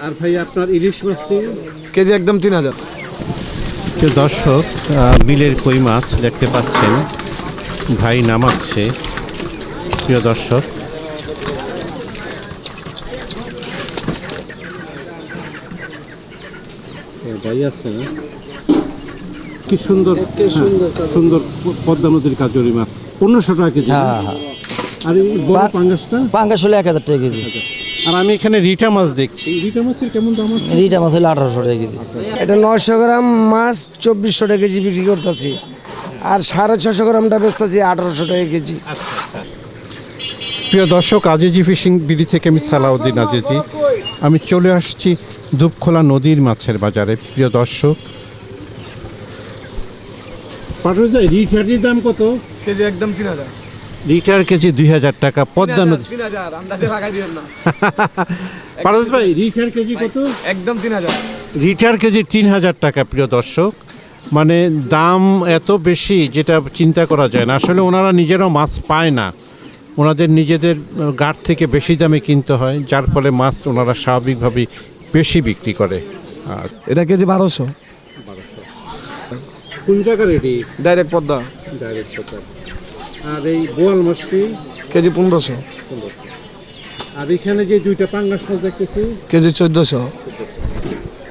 আর ভাই আপনার ইলিশ মাছ কেজি একদম তিন হাজার। প্রিয় দর্শক আহ, বিলের কই মাছ দেখতে পাচ্ছেন। ভাই নামাচ্ছে। প্রিয় দর্শক ভাই আছে না? কি সুন্দর হ্যাঁ, সুন্দর পদ্মা নদীর কাজরি মাছ। পনেরোশো টাকা কেজি? হ্যাঁ হ্যাঁ। আর এই বড় পা- পাঙ্গাসটা? পাঙ্গাস হলে এক হাজার টাকা কেজি। আর আমি এখানে রিটা মাছ দেখছি। রিটা মাছের কেমন দাম আছে? রিটা মাছ হলে আঠারোশো টাকা কেজি। এটা নয়শো গ্রাম মাছ চব্বিশশো টাকা কেজি বিক্রি করতেছি। আর সাড়ে ছশো গ্রামটা বেচতেছি আঠারোশো টাকা কেজি। প্রিয় দর্শক আজিজি ফিশিং বিডি থেকে আমি সালাউদ্দিন আজিজি। আমি চলে আসছি দুপখোলা নদীর মাছের বাজারে। প্রিয় দর্শক যায় রিটারির দাম কত? কেজি একদম তিন হাজার। লিটার কেজি দুই হাজার টাকা পদ্মা নদী। তিন হাজার আন্দাজে লাগাই দিবেন না। পারস ভাই রিটার কেজি কত? একদম তিন হাজার। লিটার কেজি তিন হাজার টাকা প্রিয় দর্শক। মানে দাম এত বেশি যেটা চিন্তা করা যায় না। আসলে ওনারা নিজেরাও মাছ পায় না। ওনাদের নিজেদের গাঠ থেকে বেশি দামে কিনতে হয় যার ফলে মাছ ওনারা স্বাভাবিকভাবেই বেশি বিক্রি করে। আর এটা কেজি বারোশো। কোন জায়গার এটি ডাইরেক্ট পদ্মা। ডাইরেক্ট আর এই বোয়াল মাছটি? কেজি পনেরোশো। আর এখানে যে দুইটা পাঙ্গাস মাছ দেখতেছি কেজি চোদ্দোশো।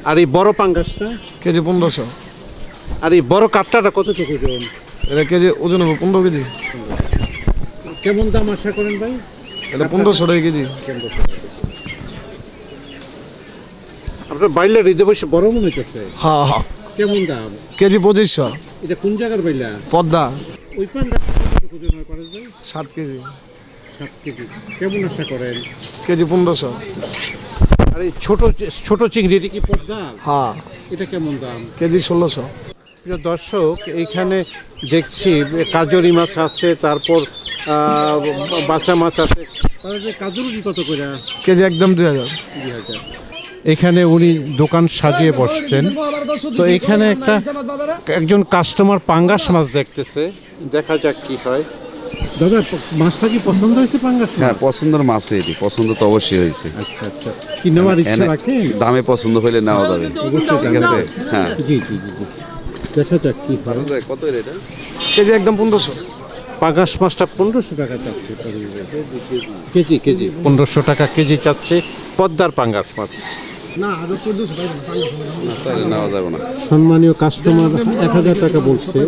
আর এই বড় পাঙ্গাসটা? কেজি পনেরোশো। আর এই বড় কাঠটাটা কত থেকে ওজন? এটা কেজি ওজন হবে পনেরো কেজি। কেমন দাম আশা করেন ভাই? এটা পনেরোশো টাকা কেজি। আপনার বাইলা হৃদয় বসে বড় মনে হইতেছে? হ্যাঁ হ্যাঁ কেমন দাম? কেজি পঁচিশশো। এটা কোন জায়গার বাইলা? পদ্মা। ওই পাঙ্গাস ওজন সাত কেজি। সাত কেজি। কেমন আশা করেন? কেজি পনেরোশো। আর এই ছোট ছোট চিংড়ি এটা কি পদ্মা? হ্যাঁ। এটা কেমন দাম? কেজি ষোলোশো। প্রিয় দর্শক এইখানে দেখছি কাজরি মাছ আছে তারপর বাচ্চা মাছ আছে। কাজুরুটি কত করে? কেজি একদম দুই হাজার। দুই হাজার। এখানে উনি দোকান সাজিয়ে বসছেন। তো এখানে একটা একজন কাস্টমার পাঙ্গাস মাছ দেখতেছে। দেখা যাক কি হয়। দাদা মাছটা কি পছন্দ হয়েছে পাঙ্গাস হ্যাঁ পছন্দের মাছ এটি পছন্দ তো অবশ্যই হয়েছে। আচ্ছা আচ্ছা। কি নেওয়ার ইচ্ছা রাখেন দামে পছন্দ হইলে নেওয়া যাবে। ঠিক আছে? হ্যাঁ। জি জি জি। দেখা যাক কি হয়। কত এটা? কেজি একদম পনেরোশো। পাঙ্গাস মাছটা পনেরোশো টাকা চাচ্ছে। কেজি কেজি পনেরোশো টাকা কেজি চাচ্ছে। পদ্মার পাঙ্গাস মাছ। নেওয়া যাবে না। সম্মানীয় কাস্টমার এক হাজার টাকা বলছে।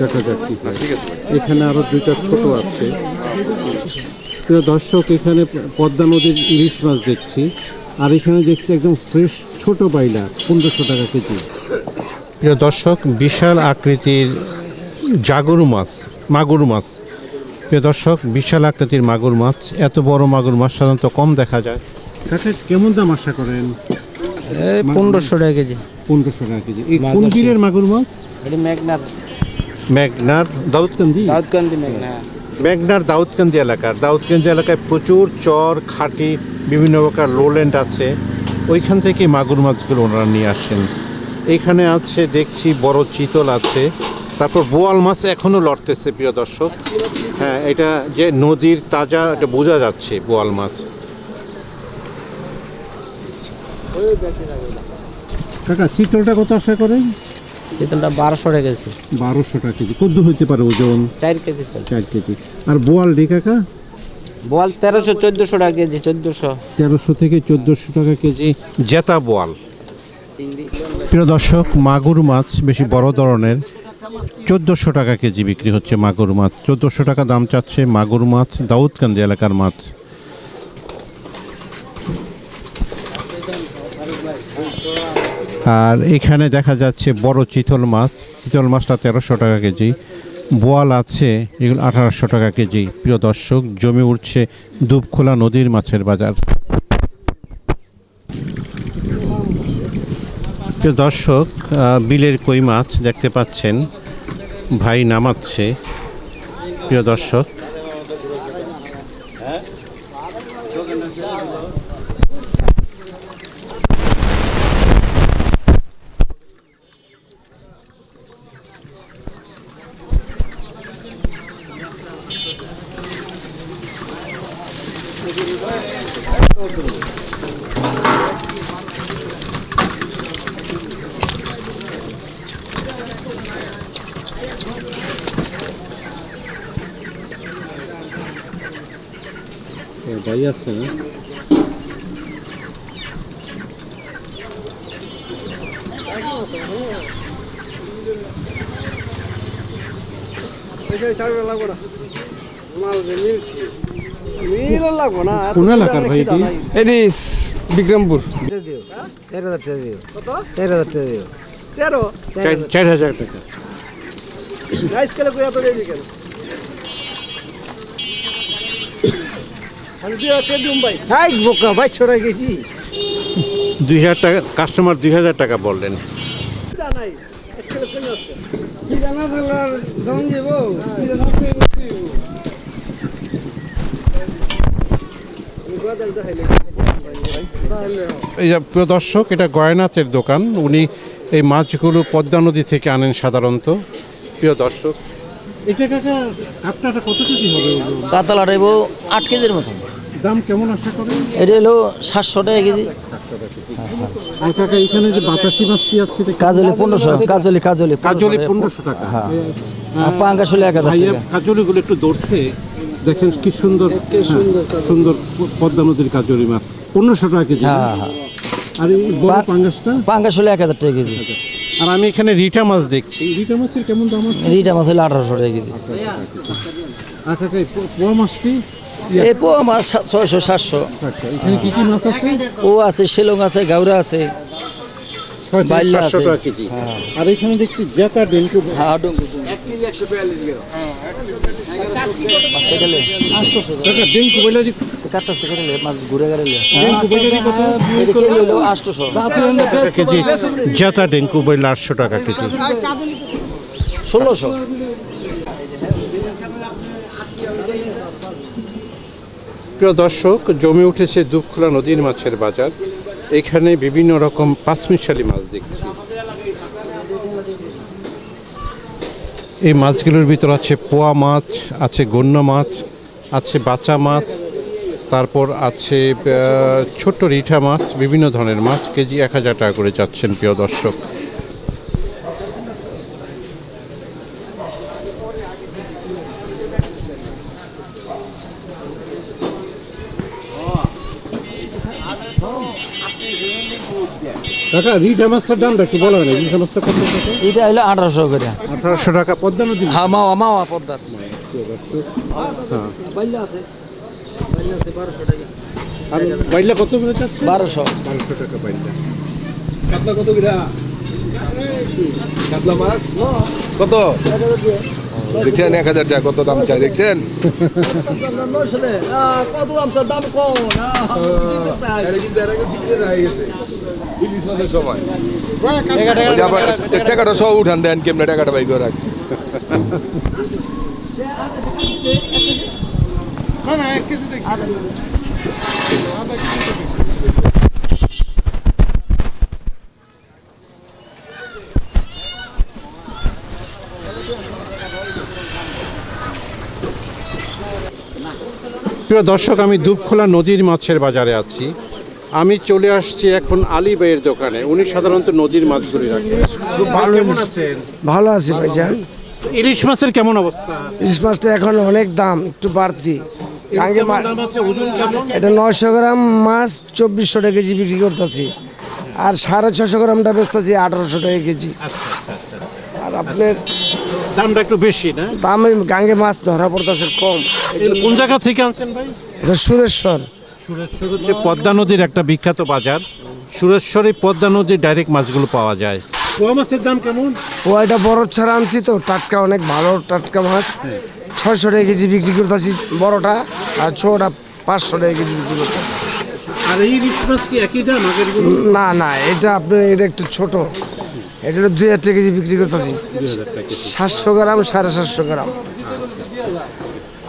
দেখা যাক কি ঠিক আছে এখানে আরও দুইটা ছোট আছে। প্রিয় দর্শক এখানে পদ্মা নদীর ইলিশ মাছ দেখছি। আর এখানে দেখছি একদম ফ্রেশ ছোট বাইলা পনেরোশো টাকা কেজি। প্রিয় দর্শক বিশাল আকৃতির জাগর মাছ মাগুর মাছ। প্রিয় দর্শক বিশাল আকৃতির মাগুর মাছ। এত বড় মাগুর মাছ সাধারণত কম দেখা যায়। কাকা কেমন দাম আশা করেন? এই পনেরোশো টাকা কেজি। পনেরোশো টাকা কেজি। এই কোন বীরের মাগুর মাছ? এটি মেঘনাথ মেঘনার দাউদকান্দি? দাউদকান্দি মেঘনা মেঘনার দাউদকান্দি এলাকার দাউদকান্দি এলাকায় প্রচুর চর খাটি বিভিন্ন প্রকার লোল্যান্ড আছে। ওইখান থেকে মাগুর মাছগুলো ওনারা নিয়ে আসেন। এখানে আছে দেখছি বড় চিতল আছে। তারপর বোয়াল মাছ এখনও লড়তেছে প্রিয় দর্শক। হ্যাঁ এটা যে নদীর তাজা এটা বোঝা যাচ্ছে বোয়াল মাছ। কাকা চিতলটা কত আশা করেন বেতনটা বারোশো টাকা কেজি। বারোশো টাকা কেজি। কদ্দু হইতে পারে ওজন? চার কেজি স্যার চার কেজি। আর বোয়াল ডি কাকা? বল তেরোশো চোদ্দোশো টাকা কেজি চোদ্দোশো। তেরোশো থেকে চোদ্দোশো টাকা কেজি জেতা বোয়াল। প্রিয় দর্শক মাগুর মাছ বেশি বড় ধরনের। চোদ্দোশো টাকা কেজি বিক্রি হচ্ছে মাগুর মাছ। চোদ্দোশো টাকা দাম চাচ্ছে মাগুর মাছ দাউদকান্দি এলাকার মাছ। আর এখানে দেখা যাচ্ছে বড় চিতল মাছ। চিতল মাছটা তেরোশো টাকা কেজি। বোয়াল আছে, এগুলো আঠারোশো টাকা কেজি। প্রিয় দর্শক, জমে উঠছে দুবখোলা নদীর মাছের বাজার। প্রিয় দর্শক বিলের কই মাছ দেখতে পাচ্ছেন। ভাই নামাচ্ছে। প্রিয় দর্শক Bayasın ha. पैसा हिसाबले लगाउन माल मिल्छ কোন এলাকার ভাই এটি? এটি বিক্রমপুর। চার হাজার টাকা দিও। চার হাজার টাকা দিও। তেরো? চার- চার হাজার টাকা। রাইস কেলে কই এত রেজি কেন? আমি দুই হাজার দিম ভাই। হাই বোকা বাইশশো টাকা কেজি দুই কাস্টমার দুই হাজার টাকা বললেন। কি জানা দম কি জানা আমি বাজার দেখাইলে এই যে প্রিয় দর্শক এটা গয়নাথের দোকান। উনি এই মাছগুলো পদ্মা নদী থেকে আনেন সাধারণত। প্রিয় দর্শক এটা কাকা কাতলাটা কত কেজি হবে ওগুলো? কাতলা আট কেজির মতন দাম কেমন আশা করেন? এটা হলো সাতশো টাকা কেজি। আর কাকা এখানে যে বাতাসি মাছটি আছে? কাজলি পনেরোশো কাজলি কাজলি কাজলি পনেরোশো টাকা। আর পাঙ্গাস হলে এক হাজার কাজলিগুলো একটু দৌড়ছে দেখেন কি সুন্দর হ্যাঁ, সুন্দর পদ্মা নদীর কাজলি মাছ। পনেরোশো টাকা কেজি? হ্যাঁ হ্যাঁ। আর এই বড় পাঙ্গাসটা? পাঙ্গাস হলে এক হাজার টাকা কেজি। আর আমি এখানে রিটা মাছ দেখছি। রিটা মাছের কেমন দাম আছে? রিটা মাছ হলে আঠারোশো টাকা কেজি। পো- পোয়া মাছটি? এই পোয়া মাছ ছয়শো সাতশো। আচ্ছা এখানে কি কি মাছ আছে? ও আছে শিলং আছে গাউরা আছে। থেকে আছে। টাকা কেজি। আর এখানে দেখছি জেতা ডেঙ্কু হ্যাঁ ডুঙ্গু। বইলারি মাছ ঘুরে গেলে বইলারি কত? হলো কেজি বইলা টাকা কেজি। ষোলোশো। প্রিয় দর্শক জমে উঠেছে দুপখোলা নদীর মাছের বাজার। এখানে বিভিন্ন রকম পাঁচমিশালি মাছ দেখছি। এই মাছগুলোর ভিতর আছে পোয়া মাছ, আছে গণ্য মাছ, আছে বাচা মাছ, তারপর আছে ছোট রিঠা মাছ, বিভিন্ন ধরনের মাছ, কেজি এক হাজার টাকা করে যাচ্ছেন প্রিয় দর্শক। কাকা রিঠা মাছটার দামটা একটু বলা হয় না রিঠা মাছটা কত টাকা? এটা হলো আঠারোশো করে। আঠারোশো টাকা পদ্মা নদী হ্যাঁ মাওয়া মাওয়া পদ্মার আর বাইলা কত করে যাচ্ছে বারোশো। বারোশো টাকা বাইলা কত দেখছেন এক হাজার চা কত দাম চাই দেখছেন? কত দাম স্যার দাম কম সময় টাকাটা সব উঠান দেন কেমনে টাকাটা বাই করে রাখছি। প্রিয় দর্শক আমি দুপখোলা নদীর মাছের বাজারে আছি। আমি চলে আসছি এখন আলী ভাইয়ের দোকানে। উনি সাধারণত নদীর মাছগুলি রাখেন। কেমন আছেন? ভালো আছি ভাইজান। ইলিশ মাছের কেমন অবস্থা? ইলিশ মাছটা এখন অনেক দাম একটু বাড়তি। এটা নয়শো গ্রাম মাছ চব্বিশশো টাকা কেজি বিক্রি করতেছি। আর সাড়ে ছশো গ্রামটা বেচতেছি আঠারোশো টাকা কেজি। আর আপনার দামটা একটু বেশি না? দামে গাঙ্গে মাছ ধরা পড়তেছে কম। কোন জায়গা থেকে আনছেন ভাই? এটা সুরেশ্বর। সুরেশ্বর হচ্ছে পদ্মা নদীর একটা বিখ্যাত বাজার। সুরেশ্বরে পদ্মা নদীর ডাইরেক্ট মাছগুলো পাওয়া যায়। পোয়া মাছের দাম কেমন? ও এটা বড় ছাড়া আনছি তো টাটকা অনেক ভালো টাটকা মাছ। ছয়শো টাকা কেজি বিক্রি করতেছি বড়টা আর ছোটটা পাঁচশো টাকা কেজি বিক্রি করতেছি। আর এই ইলিশ মাছ কি একই দাম আগের না না এটা আপনার এটা একটু ছোট। এটা হলো দুই হাজার টাকা কেজি বিক্রি করতেছি। সাতশো গ্রাম সাড়ে সাতশো গ্রাম।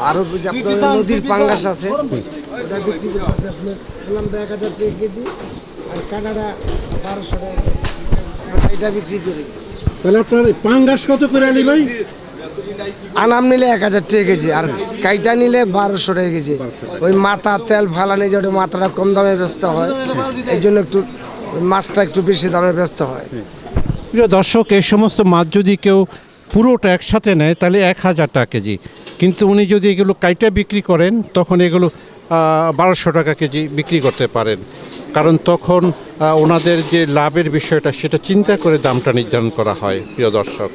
আরও আপনার নদীর পাঙ্গাস আছে ওটা বিক্রি করতেছে আপনার এক হাজার টাকা কেজি আর কানাডা বারোশো টাকা কেজি। এটা বিক্রি করি। তাহলে আপনার পাঙ্গাস কত করে আলি ভাই? আনাম নিলে এক হাজার টাকা কেজি আর কাইটা নিলে বারোশো টাকা কেজি। ওই মাথা তেল ফালানি যে ওটা মাথাটা কম দামে বেচতে হয় এই জন্য একটু মাছটা একটু বেশি দামে ব্যস্ত হয়। প্রিয় দর্শক, এই সমস্ত মাছ যদি কেউ পুরোটা একসাথে নেয়, তাহলে এক হাজার টাকা কেজি। কিন্তু উনি যদি এগুলো কাইটা বিক্রি করেন, তখন এগুলো বারোশো টাকা কেজি বিক্রি করতে পারেন। কারণ তখন ওনাদের যে লাভের বিষয়টা, সেটা চিন্তা করে দামটা নির্ধারণ করা হয়, প্রিয় দর্শক।